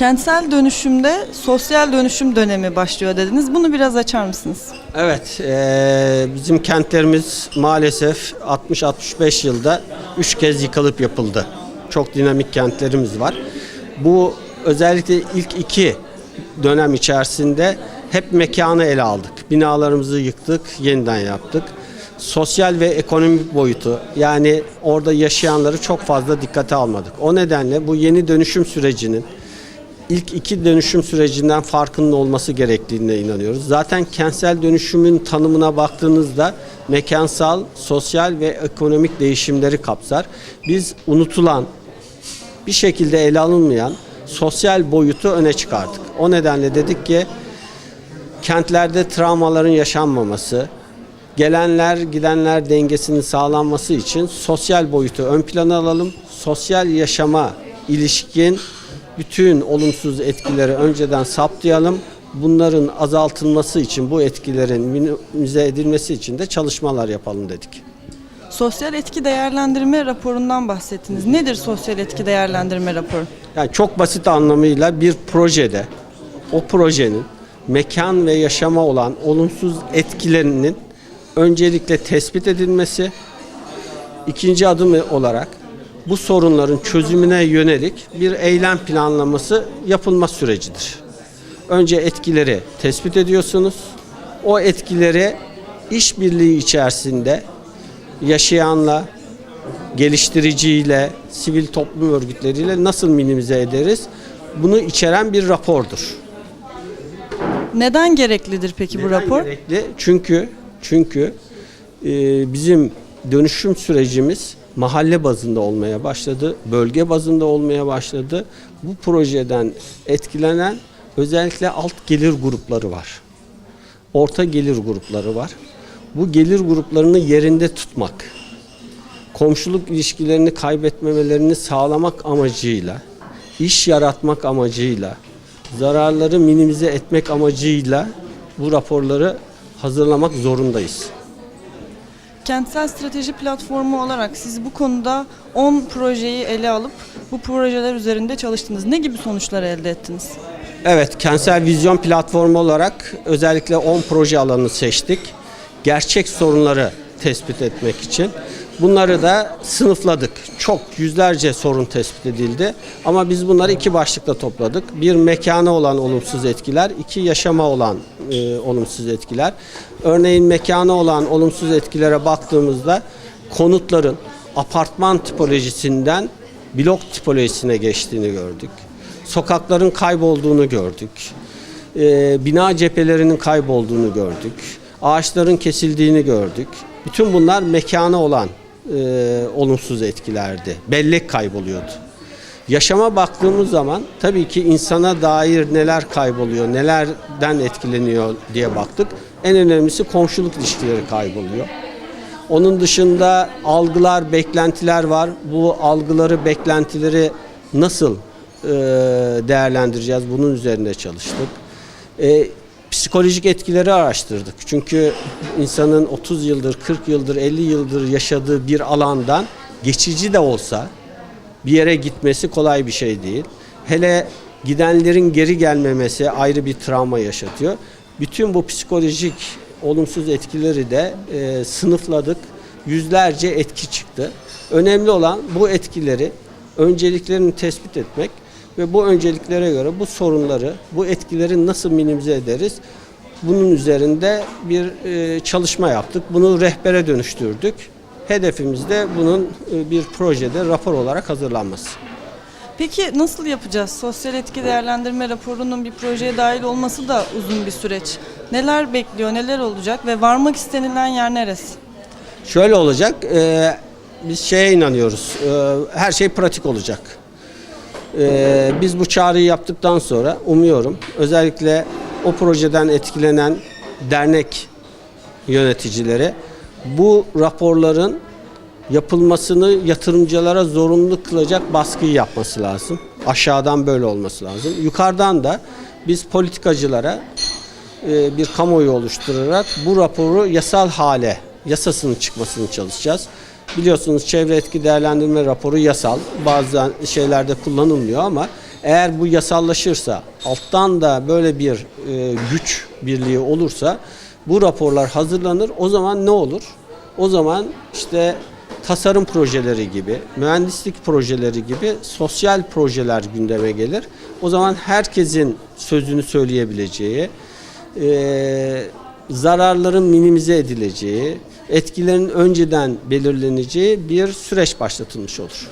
Kentsel dönüşümde sosyal dönüşüm dönemi başlıyor dediniz. Bunu biraz açar mısınız? Evet, eee, bizim kentlerimiz maalesef 60-65 yılda 3 kez yıkılıp yapıldı. Çok dinamik kentlerimiz var. Bu özellikle ilk iki dönem içerisinde hep mekanı ele aldık. Binalarımızı yıktık, yeniden yaptık. Sosyal ve ekonomik boyutu yani orada yaşayanları çok fazla dikkate almadık. O nedenle bu yeni dönüşüm sürecinin ilk iki dönüşüm sürecinden farkının olması gerektiğine inanıyoruz. Zaten kentsel dönüşümün tanımına baktığınızda mekansal, sosyal ve ekonomik değişimleri kapsar. Biz unutulan, bir şekilde ele alınmayan sosyal boyutu öne çıkardık. O nedenle dedik ki kentlerde travmaların yaşanmaması, gelenler gidenler dengesinin sağlanması için sosyal boyutu ön plana alalım. Sosyal yaşama ilişkin bütün olumsuz etkileri önceden saptayalım. Bunların azaltılması için bu etkilerin minimize edilmesi için de çalışmalar yapalım dedik. Sosyal etki değerlendirme raporundan bahsettiniz. Nedir sosyal etki değerlendirme raporu? Yani çok basit anlamıyla bir projede o projenin mekan ve yaşama olan olumsuz etkilerinin öncelikle tespit edilmesi, ikinci adım olarak bu sorunların çözümüne yönelik bir eylem planlaması yapılma sürecidir. Önce etkileri tespit ediyorsunuz. O etkileri işbirliği içerisinde yaşayanla, geliştiriciyle, sivil toplum örgütleriyle nasıl minimize ederiz? Bunu içeren bir rapordur. Neden gereklidir peki bu Neden rapor? Gerekli? Çünkü çünkü e, bizim dönüşüm sürecimiz mahalle bazında olmaya başladı, bölge bazında olmaya başladı. Bu projeden etkilenen özellikle alt gelir grupları var. Orta gelir grupları var. Bu gelir gruplarını yerinde tutmak, komşuluk ilişkilerini kaybetmemelerini sağlamak amacıyla, iş yaratmak amacıyla, zararları minimize etmek amacıyla bu raporları hazırlamak zorundayız. Kentsel strateji platformu olarak siz bu konuda 10 projeyi ele alıp bu projeler üzerinde çalıştınız. Ne gibi sonuçlar elde ettiniz? Evet, kentsel vizyon platformu olarak özellikle 10 proje alanını seçtik. Gerçek sorunları tespit etmek için. Bunları da sınıfladık. Çok yüzlerce sorun tespit edildi. Ama biz bunları iki başlıkta topladık. Bir mekana olan olumsuz etkiler, iki yaşama olan e, olumsuz etkiler. Örneğin mekana olan olumsuz etkilere baktığımızda konutların apartman tipolojisinden blok tipolojisine geçtiğini gördük. Sokakların kaybolduğunu gördük. Ee, bina cephelerinin kaybolduğunu gördük. Ağaçların kesildiğini gördük. Bütün bunlar mekana olan e, olumsuz etkilerdi. Bellek kayboluyordu. Yaşama baktığımız zaman tabii ki insana dair neler kayboluyor, nelerden etkileniyor diye baktık. En önemlisi komşuluk ilişkileri kayboluyor. Onun dışında algılar, beklentiler var. Bu algıları, beklentileri nasıl e, değerlendireceğiz? Bunun üzerinde çalıştık. E, psikolojik etkileri araştırdık. Çünkü insanın 30 yıldır, 40 yıldır, 50 yıldır yaşadığı bir alandan geçici de olsa bir yere gitmesi kolay bir şey değil. Hele gidenlerin geri gelmemesi ayrı bir travma yaşatıyor. Bütün bu psikolojik olumsuz etkileri de e, sınıfladık. Yüzlerce etki çıktı. Önemli olan bu etkileri, önceliklerini tespit etmek ve bu önceliklere göre bu sorunları, bu etkileri nasıl minimize ederiz? Bunun üzerinde bir e, çalışma yaptık. Bunu rehbere dönüştürdük. Hedefimiz de bunun e, bir projede rapor olarak hazırlanması. Peki nasıl yapacağız? Sosyal etki değerlendirme raporunun bir projeye dahil olması da uzun bir süreç. Neler bekliyor, neler olacak ve varmak istenilen yer neresi? Şöyle olacak, e, biz şeye inanıyoruz, e, her şey pratik olacak. E, biz bu çağrıyı yaptıktan sonra umuyorum özellikle o projeden etkilenen dernek yöneticileri bu raporların yapılmasını yatırımcılara zorunlu kılacak baskıyı yapması lazım. Aşağıdan böyle olması lazım. Yukarıdan da biz politikacılara e, bir kamuoyu oluşturarak bu raporu yasal hale, yasasının çıkmasını çalışacağız. Biliyorsunuz çevre etki değerlendirme raporu yasal. Bazı şeylerde kullanılmıyor ama Eğer bu yasallaşırsa, alttan da böyle bir e, güç birliği olursa bu raporlar hazırlanır. O zaman ne olur? O zaman işte tasarım projeleri gibi, mühendislik projeleri gibi sosyal projeler gündeme gelir. O zaman herkesin sözünü söyleyebileceği, e, zararların minimize edileceği, etkilerin önceden belirleneceği bir süreç başlatılmış olur.